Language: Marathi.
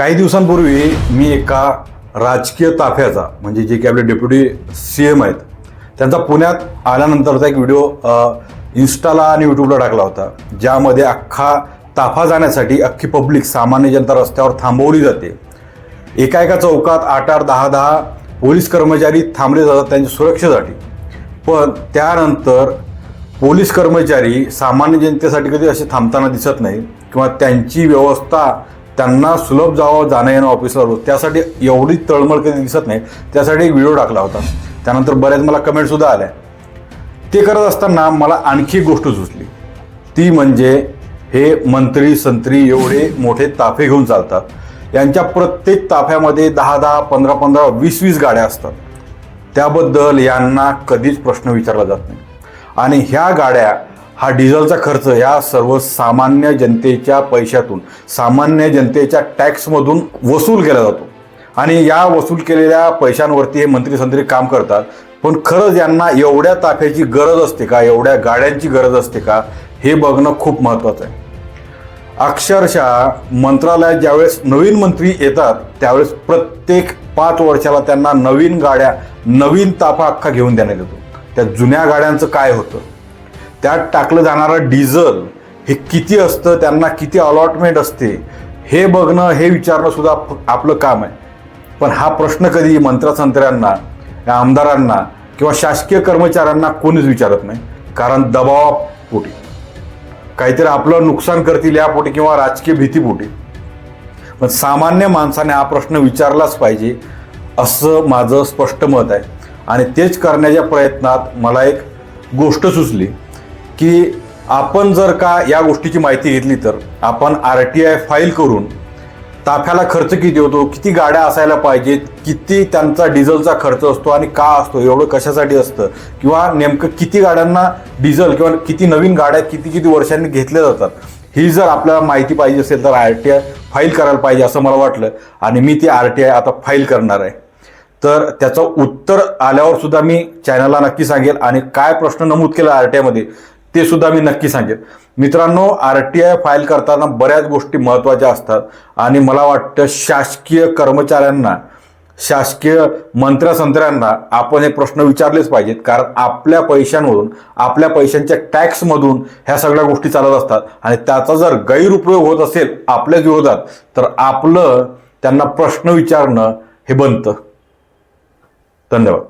काही दिवसांपूर्वी मी एका राजकीय ताफ्याचा म्हणजे जे की आपले डेप्युटी सी एम आहेत त्यांचा पुण्यात आल्यानंतरचा एक व्हिडिओ इन्स्टाला आणि यूट्यूबला टाकला होता ज्यामध्ये अख्खा ताफा जाण्यासाठी अख्खी पब्लिक सामान्य जनता रस्त्यावर थांबवली जाते. एका एका चौकात आठ आठ दहा दहा पोलीस कर्मचारी थांबले जातात त्यांच्या सुरक्षेसाठी. पण त्यानंतर पोलीस कर्मचारी सामान्य जनतेसाठी कधी असे थांबताना दिसत नाही किंवा त्यांची व्यवस्था त्यांना सुलभ जावं जाणं येणं ऑफिसला रोज. त्यासाठी एवढी तळमळ कधी दिसत नाही. त्यासाठी एक व्हिडिओ टाकला होता. त्यानंतर बऱ्याच मला कमेंटसुद्धा आल्या. ते करत असताना मला आणखी एक गोष्ट सुचली. ती म्हणजे हे मंत्री संत्री एवढे मोठे ताफे घेऊन चालतात. यांच्या प्रत्येक ताफ्यामध्ये दहा दहा पंधरा पंधरा वीस वीस गाड्या असतात. त्याबद्दल यांना कधीच प्रश्न विचारला जात नाही. आणि ह्या गाड्या हा डिझेलचा खर्च ह्या सर्वसामान्य जनतेच्या पैशातून सामान्य जनतेच्या टॅक्समधून वसूल केला जातो. आणि या वसूल केलेल्या पैशांवरती हे मंत्री संत्री काम करतात. पण खरंच यांना एवढ्या ताफ्याची गरज असते का? एवढ्या गाड्यांची गरज असते का? हे बघणं खूप महत्त्वाचं आहे. अक्षरशः मंत्रालयात ज्यावेळेस नवीन मंत्री येतात त्यावेळेस प्रत्येक पाच वर्षाला त्यांना नवीन गाड्या नवीन ताफा अख्खा घेऊन देण्यात येतो. त्या जुन्या गाड्यांचं काय होतं? त्यात टाकलं जाणारं डिझल हे किती असतं त्यांना किती अलॉटमेंट असते हे बघणं हे विचारणं सुद्धा आपलं काम आहे. पण हा प्रश्न कधी मंत्रसंत्र्यांना या आमदारांना किंवा शासकीय कर्मचाऱ्यांना कोणीच विचारत नाही. कारण दबावापोटी काहीतरी आपलं नुकसान करतील यापोटी किंवा राजकीय भीतीपोटी. पण सामान्य माणसाने हा प्रश्न विचारलाच पाहिजे असं माझं स्पष्ट मत आहे. आणि तेच करण्याच्या प्रयत्नात मला एक गोष्ट सुचली. की आपण जर का या गोष्टीची माहिती घेतली तर आपण आर टी आय फाईल करून ताफ्याला खर्च किती होतो किती गाड्या असायला पाहिजेत किती त्यांचा डिझेलचा खर्च असतो आणि का असतो एवढं कशासाठी असतं किंवा नेमकं किती गाड्यांना डिझेल किंवा किती नवीन गाड्या किती किती वर्षांनी घेतल्या जातात ही जर आपल्याला माहिती पाहिजे असेल तर आर टी आय फाईल करायला पाहिजे असं मला वाटलं आणि मी ती आर टी आय आता फाईल करणार आहे. तर त्याचं उत्तर आल्यावर सुद्धा मी चॅनलला नक्की सांगेल आणि काय प्रश्न नमूद केला आर टी आयमध्ये ते सुद्धा मी नक्की सांगेन. मित्रांनो आर टी आय फाईल करताना बऱ्याच गोष्टी महत्त्वाच्या असतात आणि मला वाटतं शासकीय कर्मचाऱ्यांना शासकीय मंत्र्यासंत्र्यांना आपण हे प्रश्न विचारलेच पाहिजेत. कारण आपल्या पैशांमधून आपल्या पैशांच्या टॅक्समधून ह्या सगळ्या गोष्टी चालत असतात. आणि त्याचा जर गैरउपयोग होत असेल आपल्याच विरोधात तर आपलं त्यांना प्रश्न विचारणं हे बनतं. धन्यवाद.